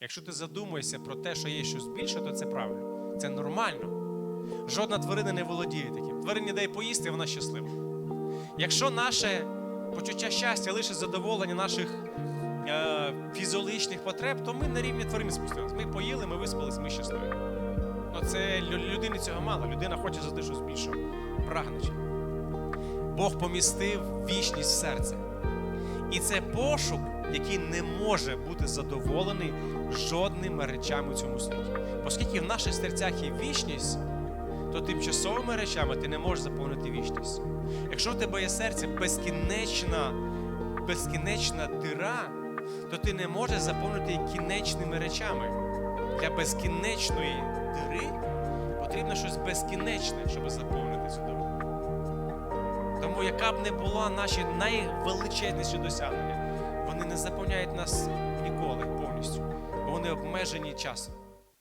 Якщо ти задумуєшся про те, що є щось більше, то це правильно. Це нормально. Жодна тварина не володіє таким. Тварині дай поїсти, вона щаслива. Якщо наше почуття щастя лише задоволення наших е, фізіологічних потреб, то ми на рівні тварин спустилися. Ми поїли, ми виспались, ми щасливі. Ну це лю- людині цього мало. Людина хоче завжди щось більшого. Прагнучи. Бог помістив вічність в серце. І це пошук, який не може бути задоволений жодними речами у цьому світі. Оскільки в наших серцях є вічність, то тимчасовими речами ти не можеш заповнити вічність. Якщо в тебе є серце безкінечна, безкінечна дира, то ти не можеш заповнити її кінечними речами. Для безкінечної дири потрібно щось безкінечне, щоб заповнити. Тому, яка б не була наші найвеличезніші досягнення, вони не заповняють нас ніколи повністю, бо вони обмежені часом.